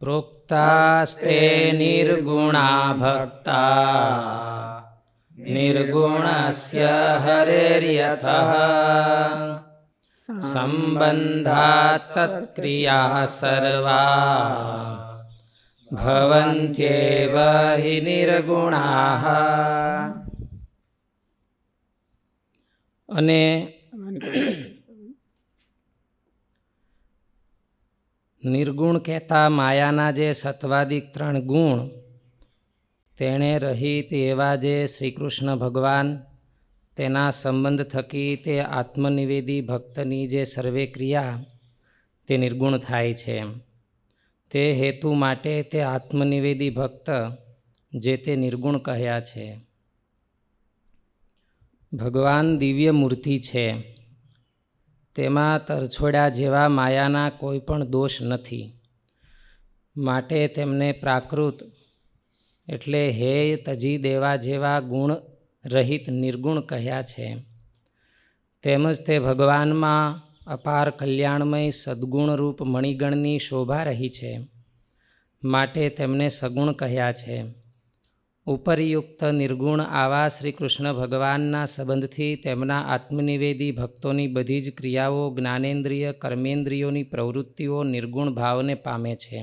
પ્રોક્તાસ્તે નિર્ગુણા ભક્તા નિર્ગુણસ્ય હરેર્યથઃ सम्बन्धा तत्क्रियाः સર્વા भवन्त्येव હિ निर्गुणाः। અને નિર્ગુણ કહેતા માયાના જે સત્વાદિક ત્રણ ગુણ, તેણે રહિત એવા જે શ્રીકૃષ્ણ ભગવાન, તેના સંબંધ થકી તે આત્મનિવેદી ભક્તની જે સર્વે ક્રિયા, તે નિર્ગુણ થાય છે. તે હેતુ માટે તે આત્મનિવેદી ભક્ત, જે તે નિર્ગુણ કહ્યા છે. ભગવાન દિવ્ય મૂર્તિ છે. તેમાં તરછોડ્યા જેવા માયાના કોઈ પણ દોષ નથી. માટે તેમને પ્રાકૃત એટલે હેય તજી દેવા જેવા ગુણ રહિત નિર્ગુણ કહ્યા છે. તેમજ તે ભગવાનમાં અપાર કલ્યાણમય સદ્ગુણરૂપ મણિગણની શોભા રહી છે. માટે તેમને સગુણ કહ્યા છે. ઉપરયુક્ત નિર્ગુણ આવા શ્રી કૃષ્ણ ભગવાનના સંબંધથી તેમના આત્મનિવેદી ભક્તોની બધી જ ક્રિયાઓ જ્ઞાનેન્દ્રિય કર્મેન્દ્રિયોની પ્રવૃત્તિઓ નિર્ગુણ ભાવને પામે છે.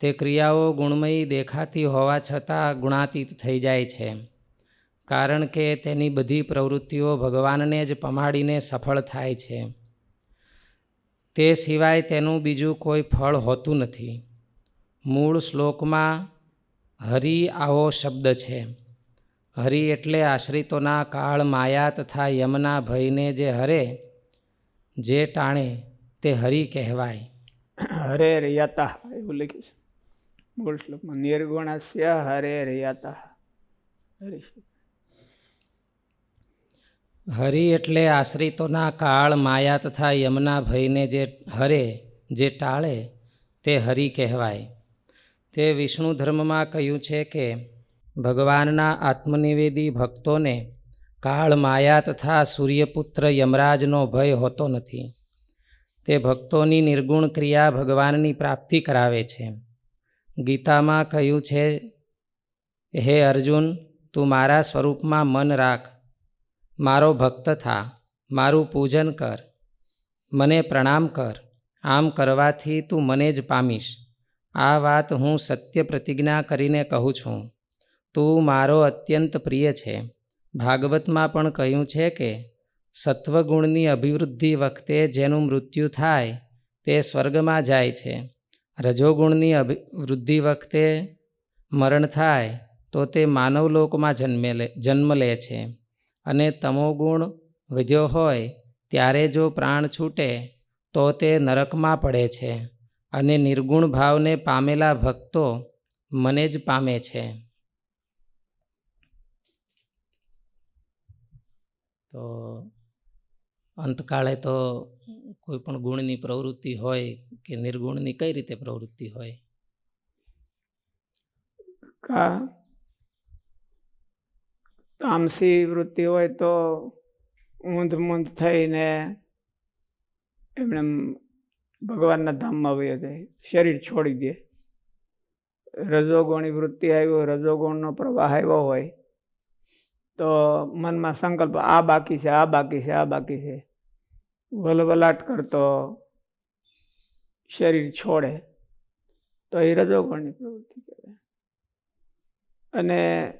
તે ક્રિયાઓ ગુણમયી દેખાતી હોવા છતાં ગુણાતીત થઈ જાય છે, કારણ કે તેની બધી પ્રવૃત્તિઓ ભગવાનને જ પમાડીને સફળ થાય છે. તે સિવાય તેનું બીજું કોઈ ફળ હોતું નથી. મૂળ શ્લોકમાં હરિ આવો શબ્દ છે. હરિ એટલે આશ્રિતોના કાળ માયા તથા યમના ભયને જે હરે જે ટાણે તે હરિ કહેવાય. હરે યતા એવું લખ્યું છે. મૂળ શ્લોકમાં નિર્ગુણસ્ય હરે યતા હરિ હરિ એટલે આશ્રિતોના કાળ માયા તથા યમના ભયને જે હરે જે ટાળે તે હરિ કહેવાય. તે વિષ્ણુ ધર્મમાં કહ્યું છે કે, ભગવાનના આત્મનિવેદી ભક્તોને કાળ માયા તથા સૂર્યપુત્ર યમરાજનો ભય હોતો નથી. તે ભક્તોની નિર્ગુણ ક્રિયા ભગવાનની પ્રાપ્તિ કરાવે છે. ગીતામાં કહ્યું છે, હે અર્જુન, તું મારા સ્વરૂપમાં મન રાખ. મારો ભક્ત થા, મારું પૂજન કર. મને પ્રણામ કર. આમ કરવાથી તું મને જ પામીશ. આ વાત હું સત્ય પ્રતિજ્ઞા કરીને કહું છું. તું મારો અત્યંત પ્રિય છે. ભાગવતમાં પણ કહ્યું છે કે, સત્વગુણની અભિવૃદ્ધિ વખતે જેનું મૃત્યુ થાય, તે સ્વર્ગમાં જાય છે. રજોગુણની અભિવૃદ્ધિ વખતે મરણ થાય, તો તે માનવલોકમાં જન્મે લે જન્મ લે છે. અને તમોગુણ વધ્યો હોય, ત્યારે જો પ્રાણ છૂટે, તો તે નરકમાં પડે છે. અને નિર્ગુણ ભાવને પામેલા ભક્તો મને જ પામે છે. તો અંતકાળે તો કોઈ પણ ગુણની પ્રવૃત્તિ હોય કે નિર્ગુણની કઈ રીતે પ્રવૃત્તિ હોય? કા તામસી વૃત્તિ હોય તો ઊંધ મૂંધ થઈને એમણે ભગવાનના ધામમાં વયો જાય. શરીર છોડી દે. રજોગુણી વૃત્તિ આવ્યો રજોગુણનો પ્રવાહ આવ્યો હોય, તો મનમાં સંકલ્પ, આ બાકી છે, આ બાકી છે, આ બાકી છે. વલવલાટ કરતો શરીર છોડે, તો એ રજોગુણની પ્રવૃત્તિ કહેવાય. અને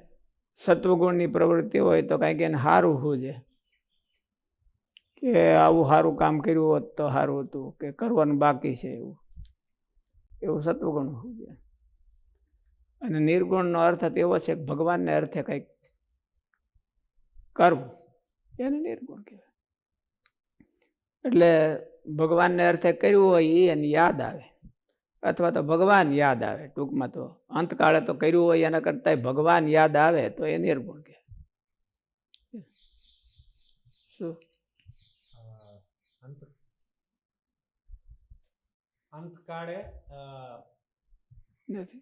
સત્વગુણની પ્રવૃત્તિ હોય તો કાંઈક એને સારું શું છે કે આવું સારું કામ કર્યું હોત તો સારું હતું કે કરવાનું બાકી છે એવું. એવું સત્વગુણ હોવું જોઈએ અને નિર્ગુણનો અર્થ એવો છે કે ભગવાનને અર્થે કંઈક કરવું. એને નિર્ગુણ કહેવાય. એટલે ભગવાનને અર્થે કર્યું હોય એ એને યાદ આવે. અથવા તો ભગવાન યાદ આવે. ટૂંકમાં તો અંતકાળે તો કર્યું હોય એના કરતાં ભગવાન યાદ આવે તો એ નિર્ગુણ કહેવાય. શું અંત અંતકાળે નથી.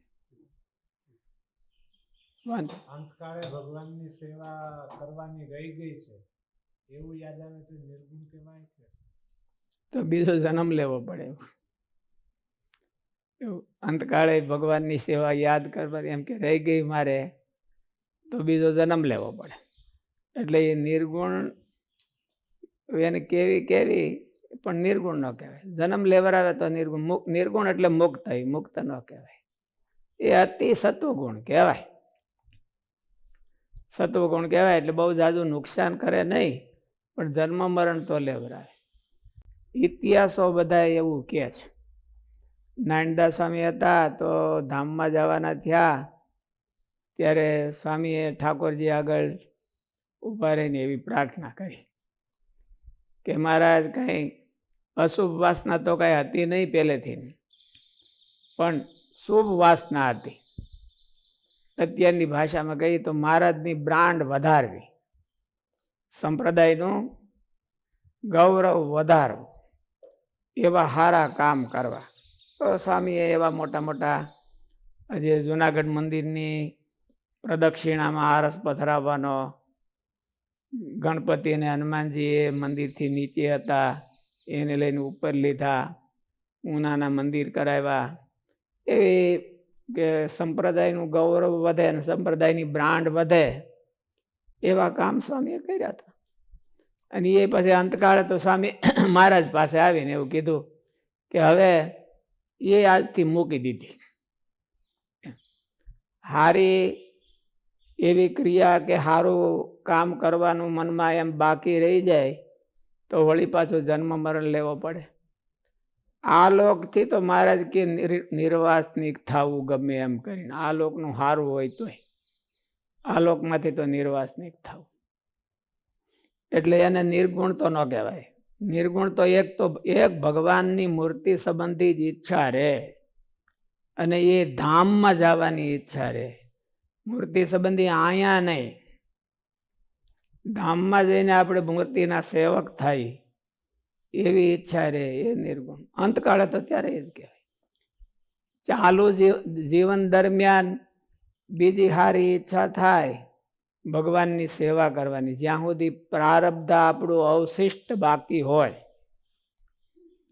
અંતકાળે ભગવાનની સેવા કરવાની રહી ગઈ છે. એવું યાદ આવે તો નિર્ગુણ કહેવાય કે? તો બીજો જન્મ લેવો પડે એવું અંતકાળે ભગવાનની સેવા યાદ કરવાની એમ કે રહી ગઈ મારે તો બીજો જન્મ લેવો પડે. એટલે એ નિર્ગુણ એને કેવી કેવી પણ નિર્ગુણ ન કહેવાય. જન્મ લેવર આવે તો નિર્ગુણ. નિર્ગુણ એટલે મુક્ત મુક્ત ન કહેવાય. એ અતિ સત્વગુણ કહેવાય. સત્વગુણ કહેવાય એટલે બહુ જાજુ નુકસાન કરે નહીં, પણ જન્મ મરણ તો લેવરાવે ઇતિહાસો બધા એવું કહે છે. નાનદા સ્વામી હતા તો ધામમાં જવાના થયા. ત્યારે સ્વામીએ ઠાકોરજી આગળ ઊભા રહીને એવી પ્રાર્થના કરી કે મહારાજ કંઈ અશુભ વાસના તો કાંઈ હતી નહીં પહેલેથી. પણ શુભ વાસના હતી. અત્યારની ભાષામાં કહીએ તો મહારાજની બ્રાન્ડ વધારવી. સંપ્રદાયનું ગૌરવ વધારવું. એવા સારા કામ કરવા. તો સ્વામીએ એવા મોટા મોટા આજે જુનાગઢ મંદિરની પ્રદક્ષિણામાં આરસ પથરાવવાનો ગણપતિ અને હનુમાનજી એ મંદિરથી નીચે હતા. એને લઈને ઉપર લીધા, ઉનાના મંદિર કરાવ્યા. એવી કે સંપ્રદાયનું ગૌરવ વધે અને સંપ્રદાયની બ્રાન્ડ વધે, એવા કામ સ્વામીએ કર્યા હતા. અને એ પછી અંતકાળે તો સ્વામી મહારાજ પાસે આવીને એવું કીધું કે હવે એ આજથી મૂકી દીધી. હારી એવી ક્રિયા કે સારું કામ કરવાનું મનમાં એમ બાકી રહી જાય તો વળી પાછો જન્મ મરણ લેવો પડે. આ લોકથી તો મહારાજ કે નિર- નિર્વાસનિક થવું ગમે એમ કરીને. આ લોકનું સારું હોય તોય. આ લોકમાંથી તો નિર્વાસનિક થવું. એટલે એને નિર્ગુણ તો ન કહેવાય. નિર્ગુણ તો એક તો એક ભગવાનની મૂર્તિ સંબંધી જ ઈચ્છા રહે અને એ ધામમાં જવાની ઈચ્છા રહે મૂર્તિ સંબંધી અહીંયા નહીં. ધામમાં જઈને આપણે મૂર્તિના સેવક થાય, એવી ઈચ્છા રહે, એ નિર્ગુણ. અંતકાળે તો ત્યારે એ જ કહેવાય. ચાલુ જીવ- જીવન દરમિયાન બીજી સારી ઈચ્છા થાય, ભગવાનની સેવા કરવાની. જ્યાં સુધી પ્રારબ્ધ આપણું અવશિષ્ટ બાકી હોય,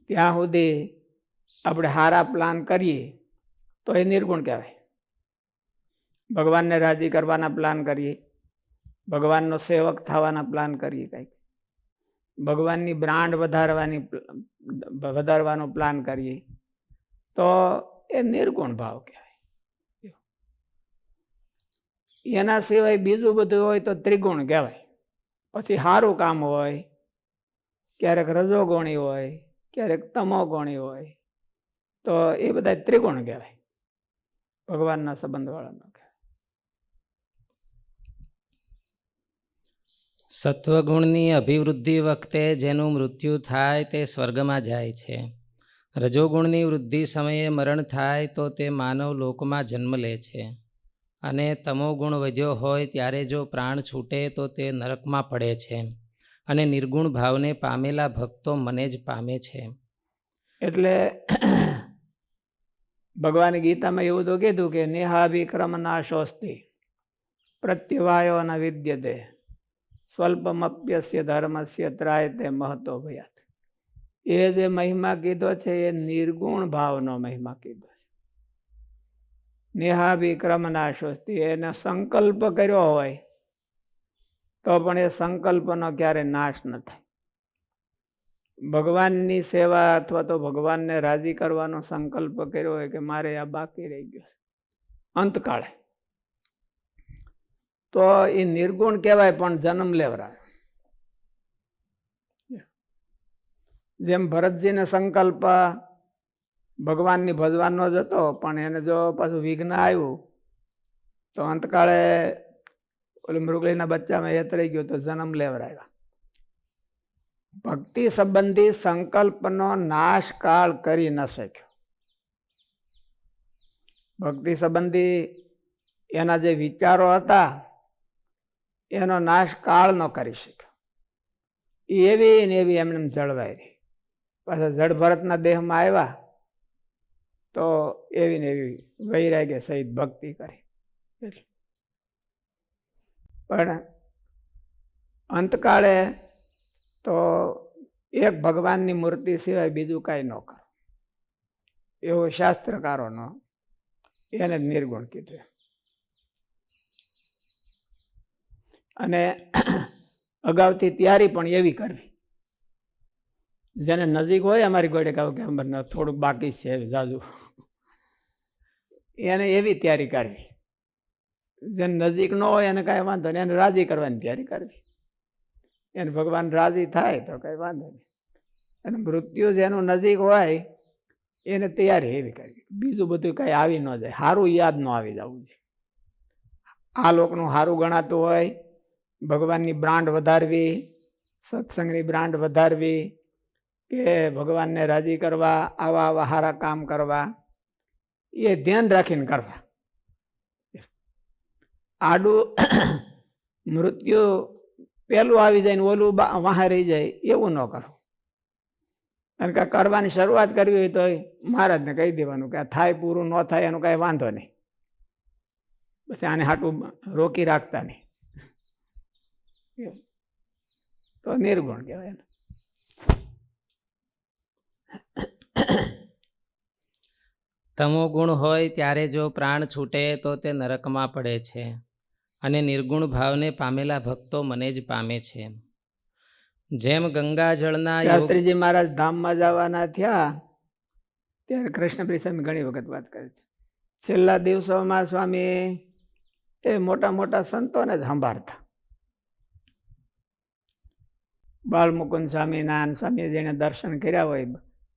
ત્યાં સુધી આપણે સારા પ્લાન કરીએ, તો એ નિર્ગુણ કહેવાય. ભગવાનને રાજી કરવાના પ્લાન કરીએ. ભગવાનનો સેવક થવાના પ્લાન કરીએ કંઈક. ભગવાનની બ્રાન્ડ વધારવાની વધારવાનો પ્લાન કરીએ. તો એ નિર્ગુણ ભાવ કહેવાય. એના સિવાય બીજું બધું હોય તો ત્રિગુણ કહેવાય. પછી સારું કામ હોય, ક્યારેક રજોગુણી હોય, ક્યારેક તમોગુણી હોય, તો એ બધા ત્રિગુણ કહેવાય. ભગવાનના સંબંધવાળાનો કહેવાય સત્વગુણની અભિવૃદ્ધિ વખતે જેનું મૃત્યુ થાય તે સ્વર્ગમાં જાય છે. રજોગુણની વૃદ્ધિ સમયે મરણ થાય તો તે માનવ લોકમાં જન્મ લે છે. અને તમોગુણ વધ્યો હોય ત્યારે જો પ્રાણ છૂટે તો તે નરકમાં પડે છે. અને નિર્ગુણ ભાવને પામેલા ભક્તો મને જ પામે છે. એટલે ભગવાન ગીતામાં એવું તો કીધું કે નેહાભિક્રમ નાશોસ્તી પ્રત્યવાયો ન વિદ્યતે સ્વલ્પમપ્યસ્ય ધર્મસ્ય ત્રાયતે મહત્વ ભયાત. એ જે મહિમા કીધો છે, એ નિર્ગુણ ભાવનો મહિમા કીધો છે. નેહાભિક્રમ નાશોસ્તિ એને સંકલ્પ કર્યો હોય, તો પણ એ સંકલ્પનો ક્યારે નાશ ન થાય. ભગવાનની સેવા અથવા તો ભગવાનને રાજી કરવાનો સંકલ્પ કર્યો હોય કે મારે આ બાકી રહી ગયો અંતકાળે તો એ નિર્ગુણ કહેવાય, પણ જન્મ લેવરાય. જેમ ભરતજીને સંકલ્પ ભગવાનની ભજવાનો જ હતો પણ એને જો પાછું વિઘ્ન આવ્યું, તો અંતકાળે ઓલું મૃગલીના બચ્ચામાં હેતરાઈ ગયો તો જન્મ લેવરાયા. ભક્તિ સંબંધી સંકલ્પનો નાશ કાળ કરી ન શક્યો. ભક્તિ સંબંધી એના જે વિચારો હતા એનો નાશ કાળ ન કરી શક્યો એવી ને એવી એમને એમ જળવાઈ રહી. પાછા જળ ભરતના દેહમાં આવ્યા તો એવી ને એવી વૈરાગ્ય સહિત ભક્તિ કરી. પણ અંતકાળે તો એક ભગવાનની મૂર્તિ સિવાય બીજું કાંઈ ન કરો. એવો શાસ્ત્રકારોનો એને જ નિર્ગુણ કીધું અને અગાઉથી તૈયારી પણ એવી કરવી. જેને નજીક હોય અમારી ગોડે કહું કે અમારે થોડુંક બાકી છે જાજુ. એને એવી તૈયારી કરવી. જેને નજીક ન હોય એને કાંઈ વાંધો નહીં, એને રાજી કરવાની તૈયારી કરવી. એને ભગવાન રાજી થાય તો કાંઈ વાંધો નહીં. અને મૃત્યુ જેનું નજીક હોય, એને તૈયારી એવી કરવી. બીજું બધું કાંઈ આવી ન જાય. સારું યાદ ન આવી જવું જોઈએ. આ લોકનું સારું ગણાતું હોય ભગવાનની બ્રાન્ડ વધારવી, સત્સંગની બ્રાન્ડ વધારવી, કે ભગવાનને રાજી કરવા, આવા આવા સારા કામ કરવા, એ ધ્યાન રાખીને કરવા. આડું મૃત્યુ પહેલું આવી જાય ને ઓલું વાહે રહી જાય, એવું ન કરો. કારણ કે કરવાની શરૂઆત કરવી હોય તો મહારાજને કહી દેવાનું કે આ થાય પૂરું, ન થાય એનું કાંઈ વાંધો નહીં. પછી આને હાટું રોકી રાખતા નહીં. એવું. તો નિર્ગુણ કહેવાય એને. તમો ગુણ હોય ત્યારે જો પ્રાણ છૂટે તો તે નરકમાં પડે છે અને નિર્ગુણ ભાવને પામેલા ભક્તો મને જ પામે છે જેમ ગંગાજળના યાત્રીજી શાસ્ત્રીજી મહારાજ ધામમાં જવાના થયા ત્યારે કૃષ્ણપ્રિય સ્વામી ઘણી વખત વાત કરે છે છેલ્લા દિવસોમાં સ્વામી એ મોટા મોટા સંતોને જ સંભાળતા બાળમુકુંદ સ્વામી નાન સ્વામી જેણે દર્શન કર્યા હોય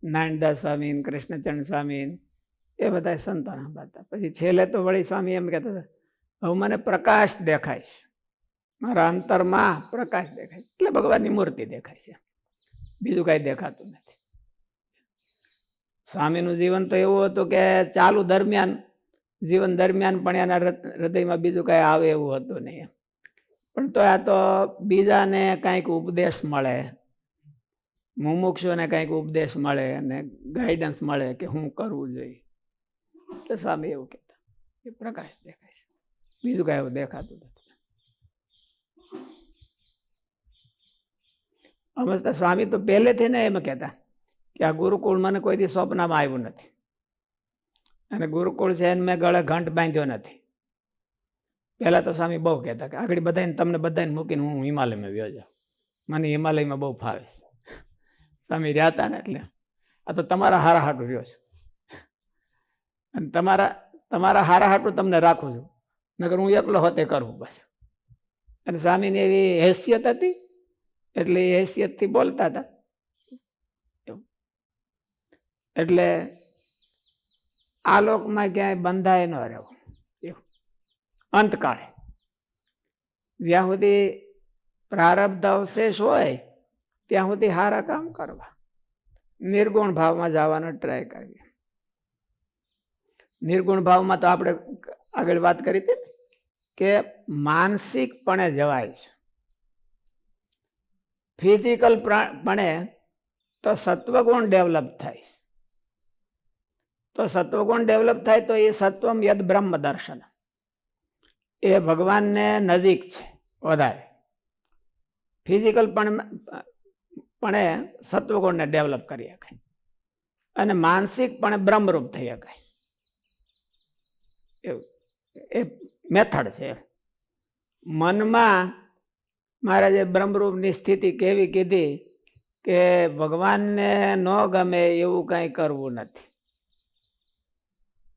નારાયણદાસ સ્વામી કૃષ્ણચંદ સ્વામી એ બધા સંતોના હતા પછી છેલ્લે તો વળી સ્વામી એમ કહેતા હતા, હવે મને પ્રકાશ દેખાય છે. મારા અંતરમાં પ્રકાશ દેખાય એટલે ભગવાનની મૂર્તિ દેખાય છે. બીજું કાંઈ દેખાતું નથી. સ્વામીનું જીવન તો એવું હતું કે ચાલુ દરમિયાન, જીવન દરમિયાન પણ એના હૃદયમાં બીજું કાંઈ આવે એવું હતું નહીં પણ તો આ તો બીજાને કાંઈક ઉપદેશ મળે. મુમુક્ષુને કાંઈક ઉપદેશ મળે અને ગાઈડન્સ મળે કે હું કરવું જોઈએ. તો સ્વામી એવું કહેતા. એ પ્રકાશ દેખાય છે. બીજું કાંઈ એવું દેખાતું નથી. અમે તો સ્વામી તો પહેલેથી ને એમ કહેતા કે આ ગુરુકુળ મને કોઈ દી સ્વપ્નમાં આવ્યું નથી. અને ગુરુકુળ છે એને મેં ગળે ઘંટ બાંધ્યો નથી. પહેલાં તો સ્વામી બહુ કહેતા કે આગળ બધાને તમને બધાને મૂકીને હું હિમાલયમાં વ્યો જાઉં. મને હિમાલયમાં બહુ ફાવે સ્વામી રહ્યા હતા ને એટલે. આ તો તમારા હારા હાટું રહ્યો છે. અને તમારા તમારા હારા હાટું તમને રાખું છું. નગર હું એકલો હોતે કરું બસ. અને સ્વામીની એવી હેસિયત હતી? એટલે એ હેસિયતથી બોલતા હતા. એટલે આ લોકમાં ક્યાંય બંધાય ન રહેવું અંતકાળે. જ્યાં સુધી પ્રારબ્ધ અવશેષ હોય, ત્યાં સુધી સારા કામ કરવા. નિર્ગુણ ભાવમાં જવાનો ટ્રાય કરીએ. નિર્ગુણ ભાવમાં તો આપણે આગળ વાત કરી હતી કે માનસિકપણે જવાય છે. ફિઝિકલ પણે તો સત્વગુણ ડેવલપ થાય. તો સત્વગુણ ડેવલપ થાય તો એ સત્વમ યદ બ્રહ્મ દર્શન એ ભગવાનને નજીક છે, વધારે. ફિઝિકલ પણ પણ એ સત્વગુણને ડેવલપ કરી શકાય. અને માનસિક પણ બ્રહ્મરૂપ થઈ શકાય. એવું. એ મેથડ છે. મનમાં મહારાજે બ્રહ્મરૂપની સ્થિતિ કેવી કીધી કે ભગવાનને ન ગમે એવું કાંઈ કરવું નથી.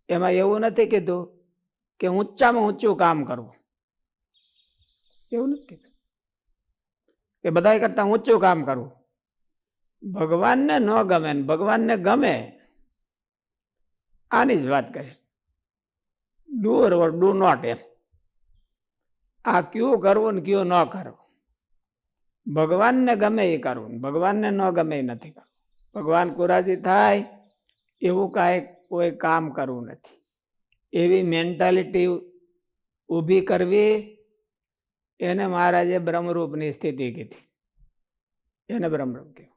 એમાં એવું નથી કીધું કે ઊંચામાં ઊંચું કામ કરવું. એવું નથી કે બધા કરતાં ઊંચું કામ કરવું. ભગવાનને ન ગમે ને ભગવાનને ગમે આની જ વાત કરી. ડુ ઓર ડુ નોટ એમ. આ કયું કરવું ને કયું ન કરવું? ભગવાનને ગમે એ કરવું ને ભગવાનને ન ગમે એ નથી કરવું. ભગવાન કુરાજી થાય એવું કાંઈ કોઈ કામ કરવું નથી. એવી મેન્ટાલિટી ઊભી કરવી, એને મહારાજે બ્રહ્મરૂપની સ્થિતિ કીધી. એને બ્રહ્મરૂપ કહેવું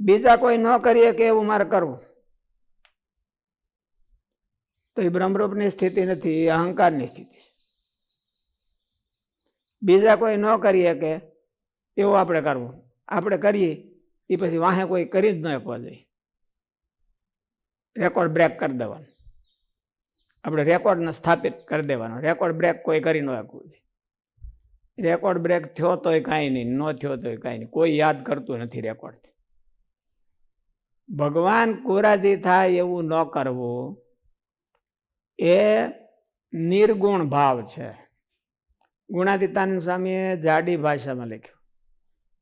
બીજા કોઈ ન કરીએ કે એવું મારે કરવું? તો એ બ્રહ્મરૂપની સ્થિતિ નથી, એ અહંકારની સ્થિતિ બીજા કોઈ ન કરીએ કે એવું આપણે કરવું? આપણે કરીએ એ પછી વાહે કોઈ કરી જ ન આપવા જોઈએ રેકોર્ડ બ્રેક કરી દેવાનો. આપણે રેકોર્ડને સ્થાપિત કરી દેવાનો. રેકોર્ડ બ્રેક કોઈ કરી ન શકવું રેકોર્ડ બ્રેક થયો તોય કાંઈ નહીં, ન થયો તોય કાંઈ નહીં. કોઈ યાદ કરતું નથી રેકોર્ડ ભગવાન કોરાજી થાય એવું ન કરવું એ નિર્ગુણ ભાવ છે. ગુણાતીતાનંદ સ્વામીએ જાડી ભાષામાં લખ્યું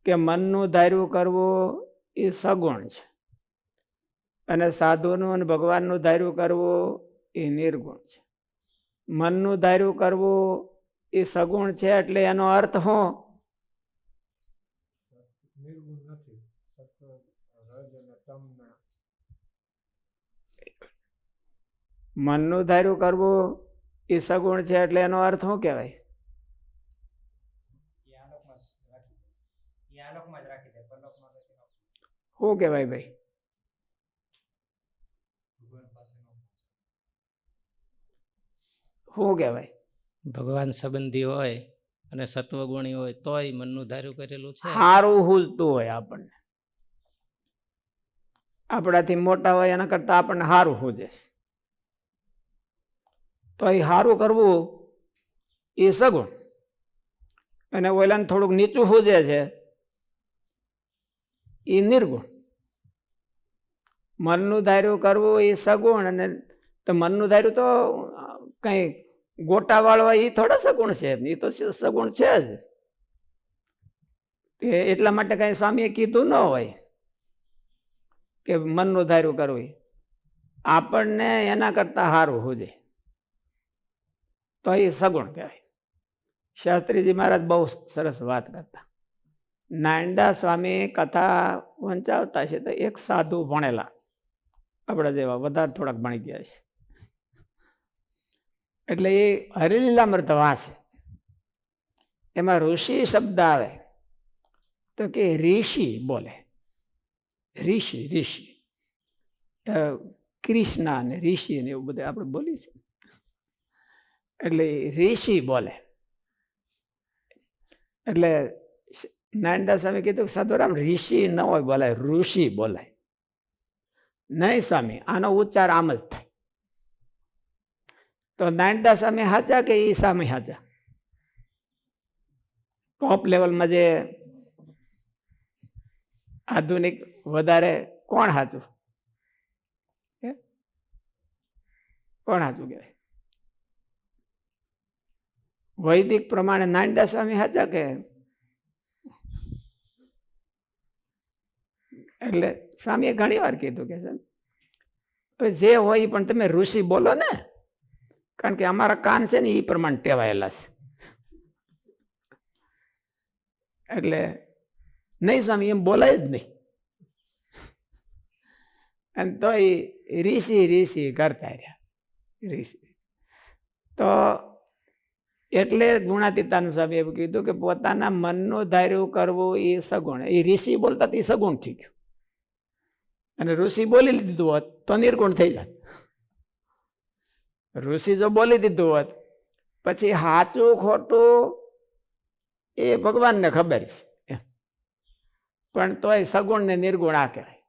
કે મનનું ધાર્યું કરવું એ સગુણ છે. અને સાધુનું અને ભગવાનનું ધાર્યું કરવું એ નિર્ગુણ છે. મનનું ધાર્યું કરવું એ સગુણ છે એટલે એનો અર્થ તમના. મનનું ધાર્યું કરવું એ સગુણ છે એટલે એનો અર્થ શું કહેવાય? શું કહેવાય જ રાખી દે એ આલોકમાં જ રાખી દે પરલોકમાં નથી રાખવું. શું કહેવાય ભાઈ ભગવાન પાસે નો શું કહેવાય? ભગવાન સંબંધી હોય અને સત્વગુણી હોય તોય મનનું ધાર્યું કરેલું છે. સારું હુલતું હોય આપણને. આપણાથી મોટા હોય એના કરતાં આપણને સારું હુજે છે. તો એ સારું કરવું એ સગુણ. અને ઓલાને થોડુંક નીચું હુજે છે એ નિર્ગુણ. મનનું ધાર્યું કરવું એ સગુણ અને તો મનનું ધાર્યું તો કંઈ ગોટા વાળવા એ થોડા સગુણ છે એ તો સગુણ છે જ. કે એટલા માટે કાંઈ સ્વામીએ કીધું ન હોય કે મનનું ધાર્યું કરવું. આપણને એના કરતાં સારું હોજે. તો એ સગુણ કહેવાય. શાસ્ત્રીજી મહારાજ બહુ સરસ વાત કરતા. નાયણદા સ્વામી કથા વંચાવતા છે તો એક સાધુ ભણેલા. આપણા જેવા વધારે થોડાક ભણી ગયા છે. એટલે એ હરિલીલામૃત વાંચે એમાં ઋષિ શબ્દ આવે. તો કે ઋષિ બોલે. ઋષિ ઋષિ. કૃષ્ણ અને ઋષિ ને એવું બધું આપણે બોલી એટલે ઋષિ બોલે. એટલે નાનદા સ્વામી કીધું કે સાધુરામ, ઋષિ ન હોય બોલાય, ઋષિ બોલાય. નહીં સ્વામી, આનો ઉચ્ચાર આમ જ થાય. તો નાનદા સામે હાચા કે એ સામે હાચા ટોપ લેવલમાં જે આધુનિક વધારે કોણ સાચું કોણ સાચું કહેવાય વૈદિક પ્રમાણે નાનદા સ્વામી સાચા કે? એટલે સ્વામીએ ઘણી વાર કીધું કે હવે જે હોય પણ તમે ઋષિ બોલો ને કારણ કે અમારા કાન છે ને એ પ્રમાણે ટેવાયેલા છે. એટલે નહીં સ્વામી, એમ બોલાય જ નહીં. અને તો એ ઋષિ ઋષિ કરતા રહ્યા. ઋષિ તો એટલે ગુણાતીતાનું સ્વામી એવું કીધું કે પોતાના મનનું ધાર્યું કરવું એ સગુણ. એ ઋષિ બોલતા એ સગુણ થઈ ગયું. અને ઋષિ બોલી લીધું હોત તો નિર્ગુણ થઈ જાત. ઋષિ જો બોલી દીધું હોત. પછી સાચું ખોટું એ ભગવાનને ખબર છે. પણ તોય સગુણ ને નિર્ગુણ આ કહેવાય.